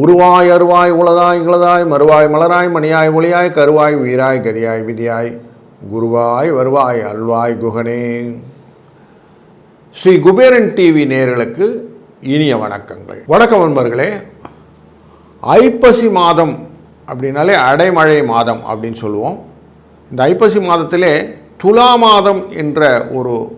உருவாய் அருவாய் உளதாய் இளதாய் மறுவாய் மலராய் மணியாய் ஒளியாய் கருவாய் வீராய் கதியாய் விதியாய் குருவாய் வருவாய் அல்வாய் குகனே. ஸ்ரீ குபேரன் டிவி நேர்களுக்கு இனிய வணக்கங்கள். வணக்கம் நண்பர்களே. ஐப்பசி மாதம் அப்படின்னாலே அடைமழை மாதம் அப்படின்னு சொல்லுவோம். இந்த ஐப்பசி மாதத்திலே துலா மாதம் என்ற ஒரு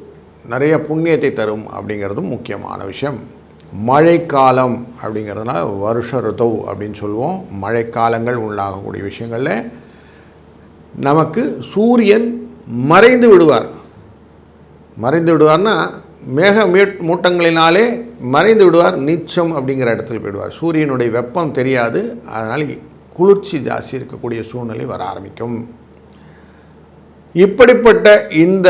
நிறைய புண்ணியத்தை தரும் அப்படிங்கிறதும் முக்கியமான விஷயம். மழைக்காலம் அப்படிங்கிறதுனால வருஷ ரிதௌ அப்படின்னு சொல்லுவோம். மழைக்காலங்கள் உள்ளாகக்கூடிய விஷயங்களில் நமக்கு சூரியன் மறைந்து விடுவார். மறைந்து விடுவார்னா மேக மூட்டங்களினாலே மறைந்து விடுவார் நீச்சம் அப்படிங்கிற இடத்துல போயிடுவார். சூரியனுடைய வெப்பம் தெரியாது அதனால் குளிர்ச்சி ஜாஸ்தி இருக்கக்கூடிய சூழ்நிலை வர ஆரம்பிக்கும். இப்படிப்பட்ட இந்த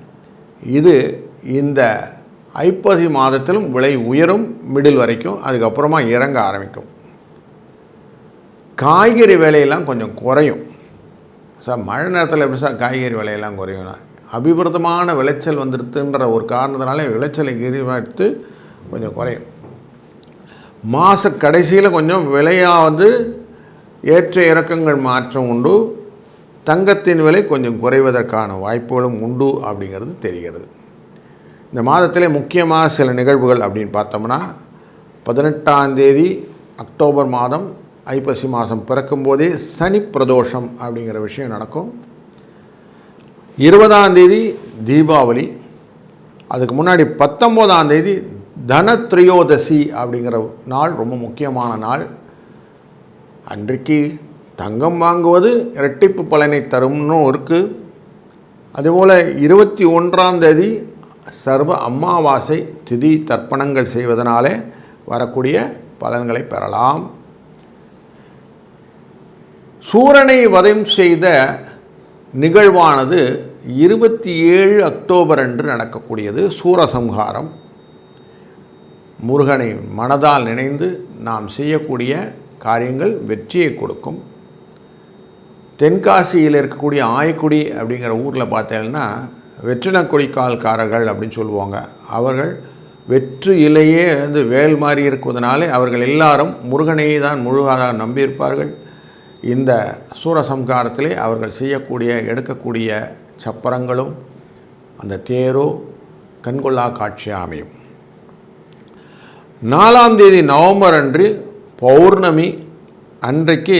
இது இந்த ஐப்பசி மாதத்திலும் விலை உயரும் மிடில் வரைக்கும் அதுக்கப்புறமா இறங்க ஆரம்பிக்கும். காய்கறி விலையெல்லாம் கொஞ்சம் குறையும். சார் மழை நேரத்தில் எப்படி சார் காய்கறி விலையெல்லாம் குறையும்னா அபிவிருத்தமான விளைச்சல் வந்துடுதுன்ற ஒரு காரணத்தினாலே விளைச்சலை எடுத்து கொஞ்சம் குறையும். மாத கடைசியில் கொஞ்சம் விலையாக வந்து ஏற்ற இறக்கங்கள் மாற்றம் உண்டு. தங்கத்தின் விலை கொஞ்சம் குறைவதற்கான வாய்ப்புகளும் உண்டு அப்படிங்கிறது தெரிகிறது. இந்த மாதத்திலே முக்கியமாக சில நிகழ்வுகள் அப்படின்னு பார்த்தோம்னா பதினெட்டாம் தேதி அக்டோபர் மாதம் ஐப்பசி மாதம் பிறக்கும்போதே சனி பிரதோஷம் அப்படிங்கிற விஷயம் நடக்கும். இருபதாம் தேதி தீபாவளி அதுக்கு முன்னாடி பத்தொம்போதாம் தேதி தனத்ரியோதசி அப்படிங்கிற நாள் ரொம்ப முக்கியமான நாள். அன்றைக்கு தங்கம் வாங்குவது இரட்டிப்பு பலனை தரும்னு இருக்குது அதுபோல் இருபத்தி ஒன்றாம் தேதி சர்வ அமாவாசை திதி தர்ப்பணங்கள் செய்வதனாலே வரக்கூடிய பலன்களை பெறலாம். சூரனை வதம் செய்த நிகழ்வானது இருபத்தி ஏழு அக்டோபர் அன்று நடக்கக்கூடியது. சூரசம்ஹாரம். முருகனை மனதால் நினைந்து நாம் செய்யக்கூடிய காரியங்கள் வெற்றியை கொடுக்கும். தென்காசியில் இருக்கக்கூடிய ஆயக்குடி அப்படிங்கிற ஊரில் பார்த்தீங்கன்னா வெற்றின கொடிக்கால்காரர்கள் அப்படின்னு சொல்லுவாங்க. அவர்கள் வெற்று இலையே வந்து வேல் மாறி இருக்குவதனாலே அவர்கள் எல்லாரும் முருகனையே தான் முழுவதாக நம்பியிருப்பார்கள். இந்த சூரசம்காரத்திலே அவர்கள் செய்யக்கூடிய எடுக்கக்கூடிய சப்பரங்களும் அந்த தேரோ கண்கொள்ளா காட்சியாக அமையும். நாலாம் தேதி நவம்பர் அன்று பௌர்ணமி அன்றைக்கு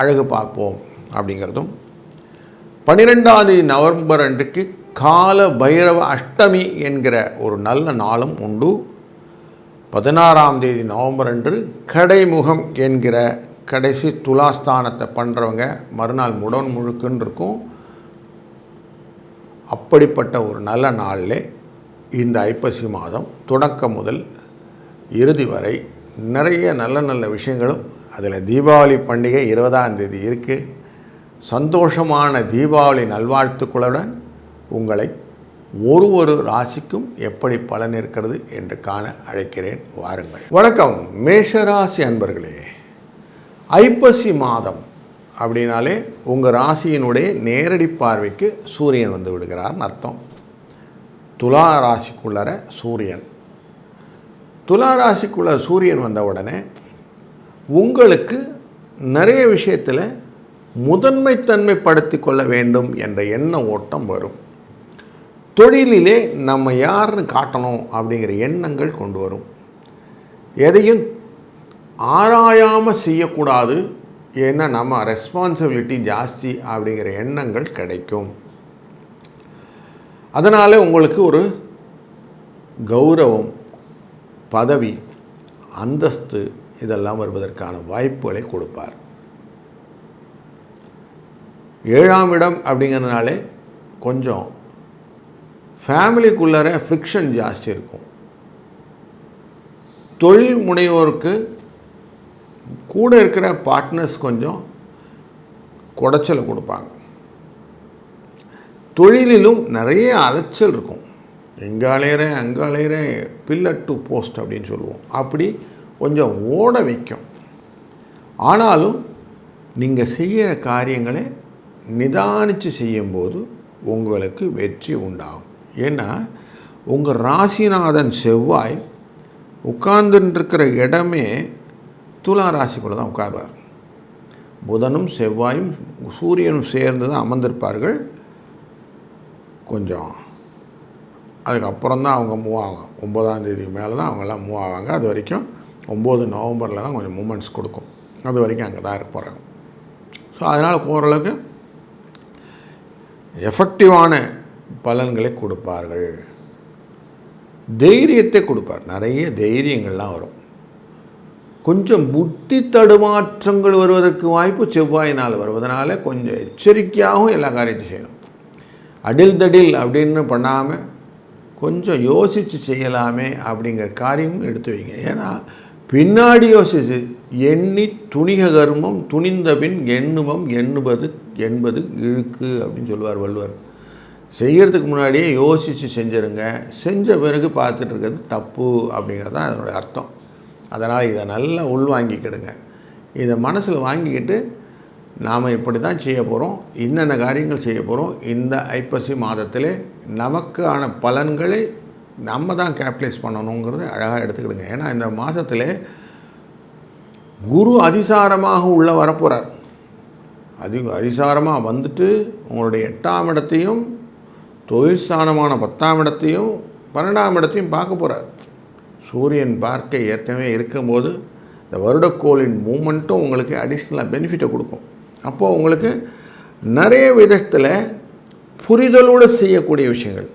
அழகு பார்ப்போம் அப்படிங்கிறதும். பன்னிரெண்டாவது நவம்பர் அன்றைக்கு கால பைரவ அஷ்டமி என்கிற ஒரு நல்ல நாளும் உண்டு. பதினாறாம் தேதி நவம்பர் அன்று கடைமுகம் என்கிற கடைசி துலாஸ்தானத்தை பண்ணுறவங்க மறுநாள் முடன் முழுக்குன்னு இருக்கும். அப்படிப்பட்ட ஒரு நல்ல நாளில் இந்த ஐப்பசி மாதம் தொடக்கம் முதல் இறுதி வரை நிறைய நல்ல நல்ல விஷயங்களும் அதில் தீபாவளி பண்டிகை இருபதாம் தேதி இருக்குது சந்தோஷமான தீபாவளி நல்வாழ்த்துக்களுடன் உங்களை ஒரு ஒரு ராசிக்கும் எப்படி பலன் இருக்கிறது என்று காண அழைக்கிறேன். வாருங்கள். வணக்கம். மேஷராசி அன்பர்களே ஐப்பசி மாதம் அப்படின்னாலே உங்கள் ராசியினுடைய நேரடி பார்வைக்கு சூரியன் வந்து விடுகிறார்னு அர்த்தம். துலா ராசிக்குள்ளர சூரியன். துலா ராசிக்குள்ள சூரியன் வந்த உடனே உங்களுக்கு நிறைய விஷயத்தில் முதன்மைத்தன்மைப்படுத்தி கொள்ள வேண்டும் என்ற எண்ண ஓட்டம் வரும். தொழிலிலே நம்ம யாருன்னு காட்டணும் அப்படிங்கிற எண்ணங்கள் கொண்டு வரும். எதையும் ஆராயாமல் செய்யக்கூடாது. ஏன்னா நம்ம ரெஸ்பான்சிபிலிட்டி ஜாஸ்தி அப்படிங்கிற எண்ணங்கள் கிடைக்கும். அதனால் உங்களுக்கு ஒரு கௌரவம் பதவி அந்தஸ்து இதெல்லாம் வருவதற்கான வாய்ப்புகளை கொடுப்பார். ஏழாம் இடம் அப்படிங்கிறதுனாலே கொஞ்சம் ஃபேமிலிக்குள்ளார ஃப்ரிக்ஷன் ஜாஸ்தி இருக்கும். தொழில் முனைவோருக்கு கூட இருக்கிற பார்ட்னர்ஸ் கொஞ்சம் குடைச்சலை கொடுப்பாங்க. தொழிலிலும் நிறைய அலைச்சல் இருக்கும். எங்கே அலையிறேன் அங்கே அலையிறேன் பில்லர் டு போஸ்ட் அப்படின்னு சொல்லுவோம். அப்படி கொஞ்சம் ஓட வைக்கும். ஆனாலும் நீங்கள் செய்கிற காரியங்களை நிதானித்து செய்யும்போது உங்களுக்கு வெற்றி உண்டாகும். ஏன்னா உங்கள் ராசிநாதன் செவ்வாய் உட்கார்ந்துருக்கிற இடமே துலா ராசிக்குள்ளே தான் உட்காருவார். புதனும் செவ்வாயும் சூரியனும் சேர்ந்து தான் அமர்ந்திருப்பார்கள். கொஞ்சம் அதுக்கப்புறம் தான் அவங்க மூவ் ஆகும். ஒம்பதாம் மேலே தான் அவங்கெல்லாம் மூவ் ஆவாங்க. அது வரைக்கும் ஒம்பது நவம்பரில் தான் கொஞ்சம் மூமெண்ட்ஸ் கொடுக்கும். அது வரைக்கும் அங்கே தான் இருக்க போகிறாங்க ஸோ அதனால் ஓரளவுக்கு எஃபெக்டிவான பலன்களை கொடுப்பார்கள். தைரியத்தை கொடுப்பார். நிறைய தைரியங்கள்லாம் வரும். கொஞ்சம் புத்தி தடுமாற்றங்கள் வருவதற்கு வாய்ப்பு செவ்வாயினால் வருவதனால கொஞ்சம் எச்சரிக்கையாகவும் எல்லா காரியத்தையும் செய்யணும். அடில் தடில் அப்படின்னு பண்ணாமல் கொஞ்சம் யோசித்து செய்யலாமே அப்படிங்கிற காரியமும் எடுத்து வைங்க. ஏன்னா பின்னாடி யோசிச்சு எண்ணி துணிக கர்மம் துணிந்த பின் எண்ணுமம் எண்ணுவது என்பது இழுக்கு அப்படின்னு சொல்லுவார் வள்ளுவர். செய்கிறதுக்கு முன்னாடியே யோசித்து செஞ்சுருங்க. செஞ்ச பிறகு பார்த்துட்டு இருக்கிறது தப்பு அப்படிங்கிறது தான் அதனுடைய அர்த்தம். அதனால் இதை நல்லா உள்வாங்கிக்கிடுங்க. இதை மனசில் வாங்கிக்கிட்டு நாம் இப்படி தான் செய்ய போகிறோம் இன்னென்ன காரியங்கள் செய்ய போகிறோம் இந்த ஐப்பசி மாதத்திலே நமக்கான பலன்களை நம்ம தான் கேபிட்டலைஸ் பண்ணணுங்கிறத அழகாக எடுத்துக்கிடுங்க. ஏன்னா இந்த மாதத்தில் குரு அதிசாரமாக உள்ளே வரப்போகிறார் அதி அதிசாரமாக வந்துட்டு உங்களுடைய எட்டாம் இடத்தையும் தொழில் ஸ்தானமான பத்தாம் இடத்தையும் பன்னெண்டாம் இடத்தையும் பார்க்க போகிறார் சூரியன் பார்க்க ஏற்கனவே இருக்கும்போது இந்த வருடக்கோளின் மூமெண்ட்டும் உங்களுக்கு அடிஷ்னலாக பெனிஃபிட்டை கொடுக்கும். அப்போது உங்களுக்கு நிறைய விதத்தில் புரிதலோடு செய்யக்கூடிய விஷயங்கள்.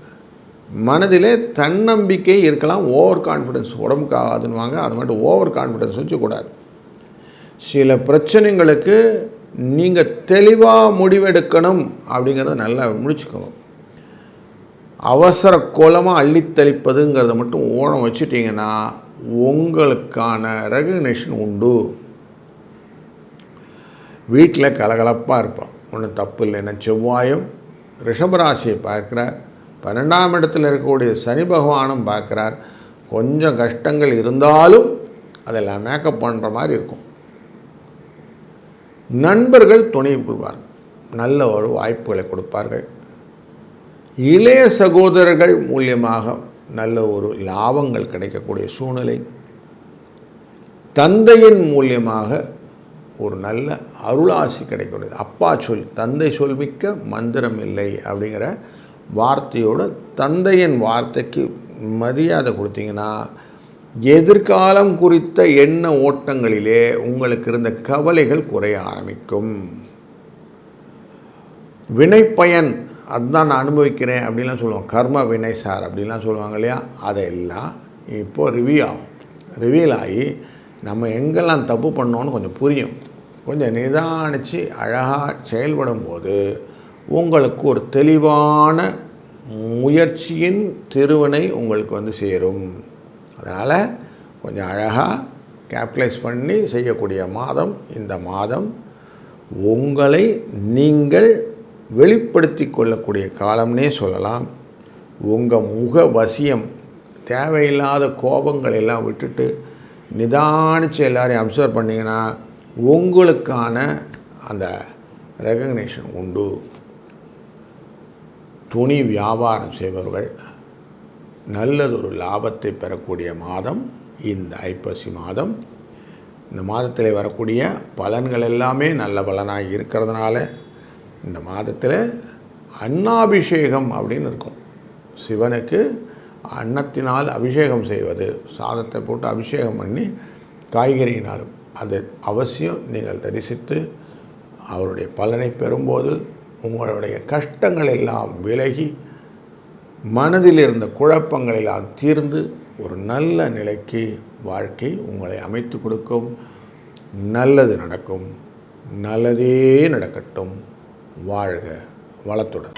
மனதிலே தன்னம்பிக்கை இருக்கலாம் ஓவர் கான்ஃபிடென்ஸ் உடம்புக்கு ஆகாதுன்னுவாங்க அது மட்டும் ஓவர் கான்ஃபிடென்ஸ் வச்சுக்கூடாது. சில பிரச்சனைகளுக்கு நீங்கள் தெளிவாக முடிவெடுக்கணும் அப்படிங்கிறத நல்லா முடிச்சுக்கணும் அவசர கோலமாக அள்ளித்தளிப்பதுங்கிறத மட்டும் ஓரம் வச்சுட்டிங்கன்னா உங்களுக்கான ரெகக்னேஷன் உண்டு. வீட்டில் கலகலப்பாக இருப்பான். ஒன்றும் தப்பு இல்லைன்னா செவ்வாயும் ரிஷபராசியை பார்க்குறார். பன்னெண்டாம் இடத்தில் இருக்கக்கூடிய சனி பகவானும் பார்க்குறார். கொஞ்சம் கஷ்டங்கள் இருந்தாலும் அதெல்லாம் மேக்கப் பண்ணுற மாதிரி இருக்கும். நண்பர்கள் துணை கொள்வார். நல்ல ஒரு வாய்ப்புகளை கொடுப்பார்கள். இளைய சகோதரர்கள் மூலியமாக நல்ல ஒரு லாபங்கள் கிடைக்கக்கூடிய சூழ்நிலை. தந்தையின் மூலியமாக ஒரு நல்ல அருளாசி கிடைக்கக்கூடியது. அப்பா சொல் தந்தை சொல்மிக்க மந்திரம் இல்லை அப்படிங்கிற வார்த்தையோட தந்தையின் வார்த்தைக்கு மரியாதை கொடுத்தீங்கன்னா எதிர்காலம் குறித்த எண்ண ஓட்டங்களிலே உங்களுக்கு இருந்த கவலைகள் குறைய ஆரம்பிக்கும். வினைப்பயன் அதுதான் நான் அனுபவிக்கிறேன் அப்படின்லாம் சொல்லுவோம் கர்ம வினை சார் அப்படின்லாம் சொல்லுவாங்க இல்லையா? அதையெல்லாம் இப்போது ரிவ்யூ ஆகும். ரிவீல் ஆகி நம்ம எங்கெல்லாம் தப்பு பண்ணோன்னு கொஞ்சம் புரியும். கொஞ்சம் நிதானித்து அழகாக செயல்படும் போது உங்களுக்கு ஒரு தெளிவான முயற்சியின் திருவினை உங்களுக்கு வந்து சேரும். அதனால் கொஞ்சம் அழகாக கேபிட்டலைஸ் பண்ணி செய்யக்கூடிய மாதம் இந்த மாதம் உங்களை நீங்கள் வெளிப்படுத்தி கொள்ளக்கூடிய காலம்னே சொல்லலாம். உங்கள் முக வசியம் தேவையில்லாத கோபங்கள் எல்லாம் விட்டுட்டு நிதானித்து எல்லாரையும் அப்சர்வ் பண்ணிங்கன்னா உங்களுக்கான அந்த ரெகக்னேஷன் உண்டு. துணி வியாபாரம் செய்பவர்கள் நல்லதொரு லாபத்தை பெறக்கூடிய மாதம் இந்த ஐப்பசி மாதம். இந்த மாதத்தில் வரக்கூடிய பலன்கள் எல்லாமே நல்ல பலனாக இருக்கிறதுனால இந்த மாதத்தில் அன்னாபிஷேகம் அப்படின்னு இருக்கும். சிவனுக்கு அன்னத்தினால் அபிஷேகம் செய்வது சாதத்தை போட்டு அபிஷேகம் பண்ணி காய்கறியினாலும் அது அவசியம். நீங்கள் தரிசித்து அவருடைய பலனை பெறும்போது உங்களுடைய கஷ்டங்கள் எல்லாம் விலகி மனதில் இருந்த குழப்பங்கள் எல்லாம் தீர்ந்து ஒரு நல்ல நிலைக்கு வாழ்க்கை உங்களை அமைத்து கொடுக்கும். நல்லது நடக்கும். நல்லதே நடக்கட்டும். வாழ்க வளத்துடன்.